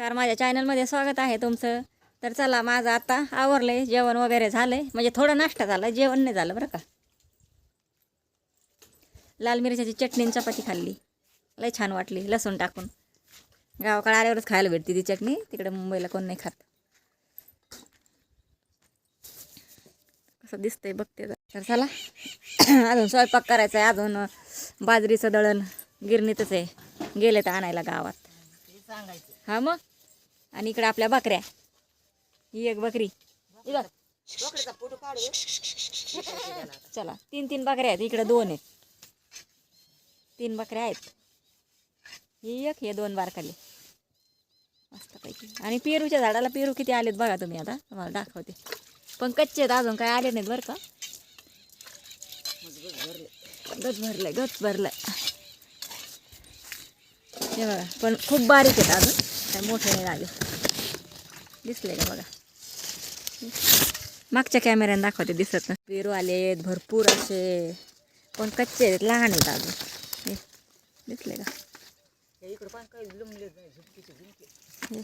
नमस्कार माझ्या चॅनलमध्ये स्वागत आहे तुमचं. तर चला माझं आता आवरलं आहे जेवण वगैरे झालं आहे म्हणजे थोडं नाश्ता झाला जेवण नाही झालं बरं का. लाल मिरच्याची चटणी चपाती खाल्ली. लय छान वाटली लसूण टाकून. गावाकडे आल्यावरच खायला भेटते ती चटणी. तिकडे मुंबईला कोण नाही खात. कसं दिसतंय बघते तर चला अजून स्वयंपाक करायचा आहे अजून बाजरीचं दळण गिरणीतच आहे. गेले तर आणायला गावात. हा मग? आणि इकडे आपल्या बकऱ्या. ही एक बकरी. चला तीन तीन बकऱ्या आहेत. इकडे दोन आहेत. तीन बकऱ्या आहेत. ही एक हे दोन बारकाले. मस्तपैकी. आणि पेरूच्या झाडाला पेरू किती आलेत बघा तुम्ही आता? तुम्हाला दाखवते. पण कच्चे आहेत अजून काय आले नाहीत बरं का? गच भरलंय गच भरलंय. हे बघा पण खूप बारीक आहेत अजून. काय मोठे नाही आले दिसले का बघा? मागच्या कॅमेऱ्याने दाखवते दिसत ना पेरू आलेत भरपूर असे. पण कच्चे आहेत लहान आहेत अजून. दिसले का? हे.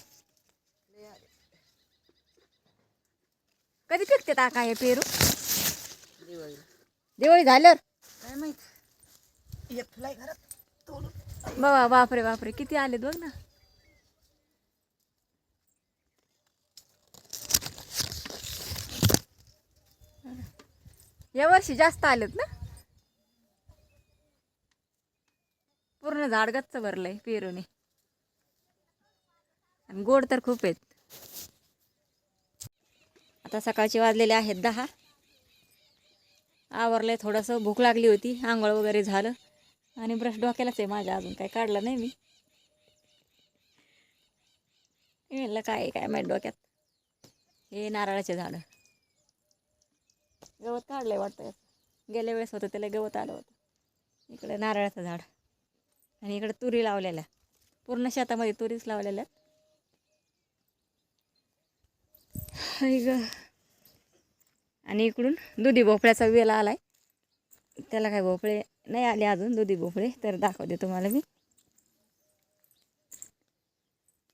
कधी पिकते काय हे पेरू? दिवाळी झाल्यावर? काय माहीत? बापरे बापरे. किती आलेत बघ ना. या वर्षी जास्त आलेत ना? पूर्ण झाड गच्च भरलंय पेरूने. आणि गोड तर खूप आहेत. आता सकाळचे वाजलेले आहेत दहा. आवरलंय थोडंसं भूक लागली होती आंघोळ वगैरे झालं. आणि ब्रश डोक्यालाच आहे माझ्या अजून काही काढलं नाही मी. म्हणलं काय काय माहीत डोक्यात. हे नारळाचे झाडं. गवत काढलंय वाटतं. गेल्या वेळेस होतं त्याला गवत आलं होतं. इकडे नारळाचं झाड. आणि इकडे तुरी लावलेल्या. पूर्ण शेतामध्ये तुरीच लावलेल्या. ग. आणि इकडून दुधी भोपळ्याचा वेल आलाय. त्याला काय भोपळे नाही आले अजून दुधी भोपळे. तर दाखवते तुम्हाला मी.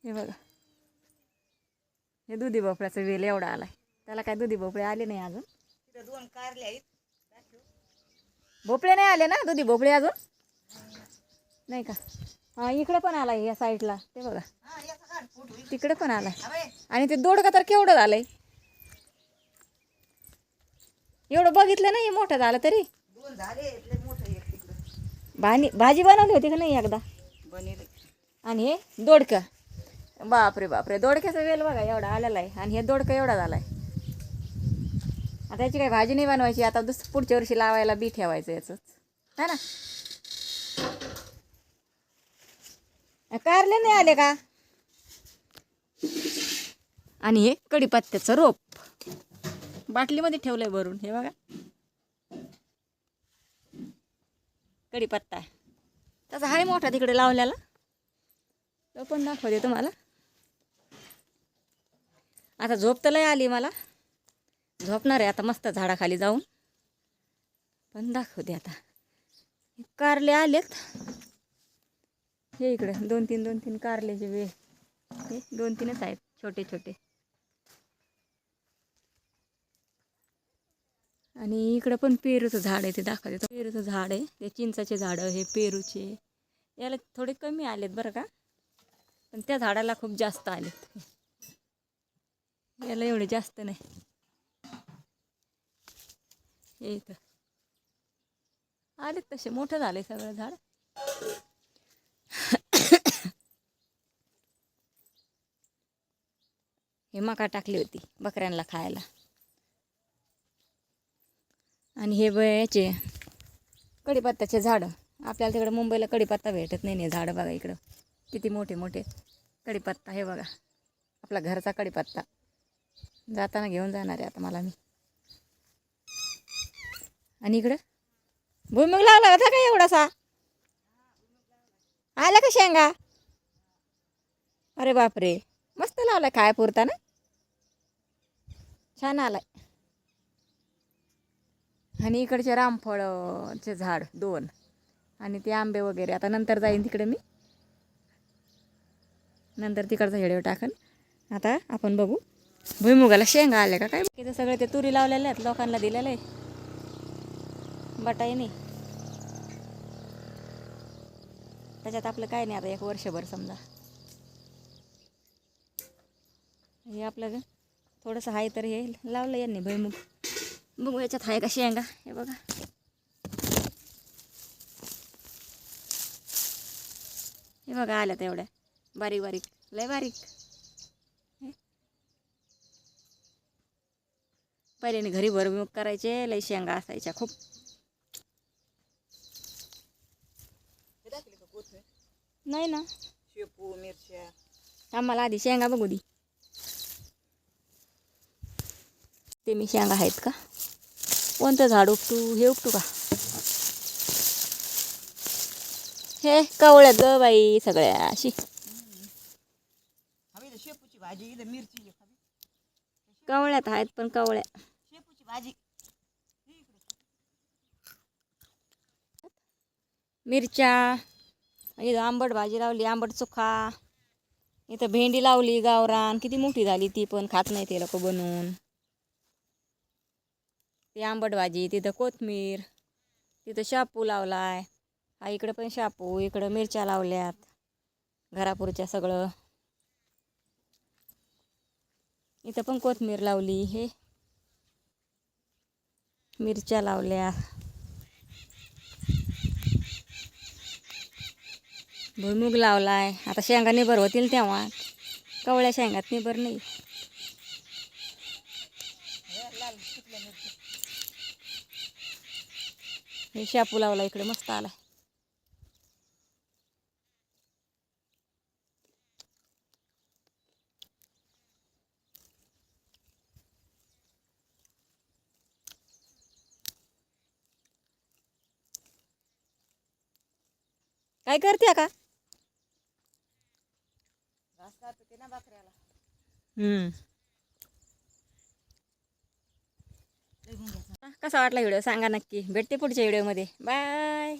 हे बघा. हे दुधी भोपळ्याचा वेल एवढा आलाय. त्याला काय दुधी भोपळे आले नाही अजून. दोन कारले आहेत. भोपळे नाही आले ना दुधी भोपळे अजून? नाही का? हां इकडे पण आलाय या साईडला. ते बघा. हा याचा काढ फूट होईल तिकडे पण आलाय. आणि ते दोडका तर केवढं झालंय? एवढं बघितलं नाही मोठं झालं तरी. दोन झाले लय मोठं एक तिकडं. भानी भाजी बनवली होती का नाही एकदा? बनेले. आणि हे दोडकं. बापरे बापरे. दोडक्याचा वेल बघा एवढा आलेला आहे. आणि हे दोडकं एवढा झाला आहे आता याची काही भाजी नाही बनवायची. आता दुस पुढच्या वर्षी लावायला बी ठेवायचं याचंच. है ना? कारले नाही आले का? आणि हे कढीपत्त्याचं रोप. बाटलीमध्ये ठेवलंय भरून हे बघा. कढीपत्ता. त्याचा आहे मोठा तिकडे लावलेला. तो पण दाखवते तुम्हाला. आता झोप तर लय आली मला. झोपणार आहे. आता मस्त झाडाखाली जाऊन. पण दाखवते आता. कारले आलेत. हे इकडे. दोन तीन दोन तीन कारल्याचे वे हे दोन तीनच आहेत. छोटे छोटे. आणि इकडं पण पेरूचं झाड आहे. ते दाखवते. पेरूचं झाड आहे. ते चिंचाचे झाडं हे पेरूचे. याला थोडे कमी आलेत बरं का. पण त्या झाडाला खूप जास्त आलेत. याला एवढे जास्त नाही. हे इथं. आलेत तसे मोठं झाले सगळं झाड. हे मका टाकली होती बकऱ्यांना खायला. आणि हे याचे कडीपत्त्याचे झाडं. आपल्याला तिकडं मुंबईला कडीपत्ता भेटत नाही नाही झाडं बघा इकडं. किती मोठे मोठे कढीपत्ता हे बघा. आपला घरचा कढीपत्ता. जाताना घेऊन जाणार आहे आता मला मी. आणि इकडं? भुईमुग लावला होता का एवढासा? आला का शेंगा? अरे बापरे. मस्त लावला काय पुरता ना? छान आलाय. आणि इकडचे रामफळचे झाड दोन. आणि ते आंबे वगैरे. आता नंतर जाईन तिकडे मी. नंतर तिकडचा व्हिडिओ टाकन. आता आपण बघू. भुईमुगाला शेंगा आल्या का काय? तिथं सगळे ते तुरी लावलेले आहेत लोकांना दिलेलं. आहे बटाई नाही. त्याच्यात आपलं काय नाही आता एक वर्षभर समजा. हे आपलं ग थोडंसं आहे तर हे लावलं यांनी भुईमुग. बघू याच्यात आहे का शेंगा हे बघा. हे बघा आल्या तेवढ्या एवढ्या बारीक बारीक लय बारीक. हे. पहिल्याने घरी भरमुग करायचे लय शेंगा असायच्या खूप हे दाखवले का कोथमीर नाही ना. शेपू मिरच्या. आम्हाला आधी शेंगा बघू दे. ते मी शेंगा आहेत का? कोणतं झाड उपटू हे उपटू का? हे कवळ्यात ग बाई सगळ्या अशी. शेपूची भाजी इथं मिरची कवळ्यात आहेत पण कवळ्या. शेपूची भाजी. मिरच्या इथं आंबट भाजी लावली आंबट चोखा इथं भेंडी लावली गावरान. किती मोठी झाली ती पण खात नाही ते लोक बनवून ती आंबट भाजी तिथं कोथमीर तिथं शापू लावलाय. हा इकडं पण शापू इकडं मिरच्या लावल्यात. घरापुरच्या सगळं. इथं पण कोथमीर लावली हे. मिरच्या लावल्या. भुईमुग लावलाय. आता शेंगा निबर होतील तेव्हा. कवळ्या शेंगात निबर नाही. हे शापू लावला इकडे मस्त आला काय करते का? घास ना हम्म. कसा वाटला व्हिडिओ? सांगा नक्की. भेटते पुढच्या व्हिडिओमध्ये. बाय.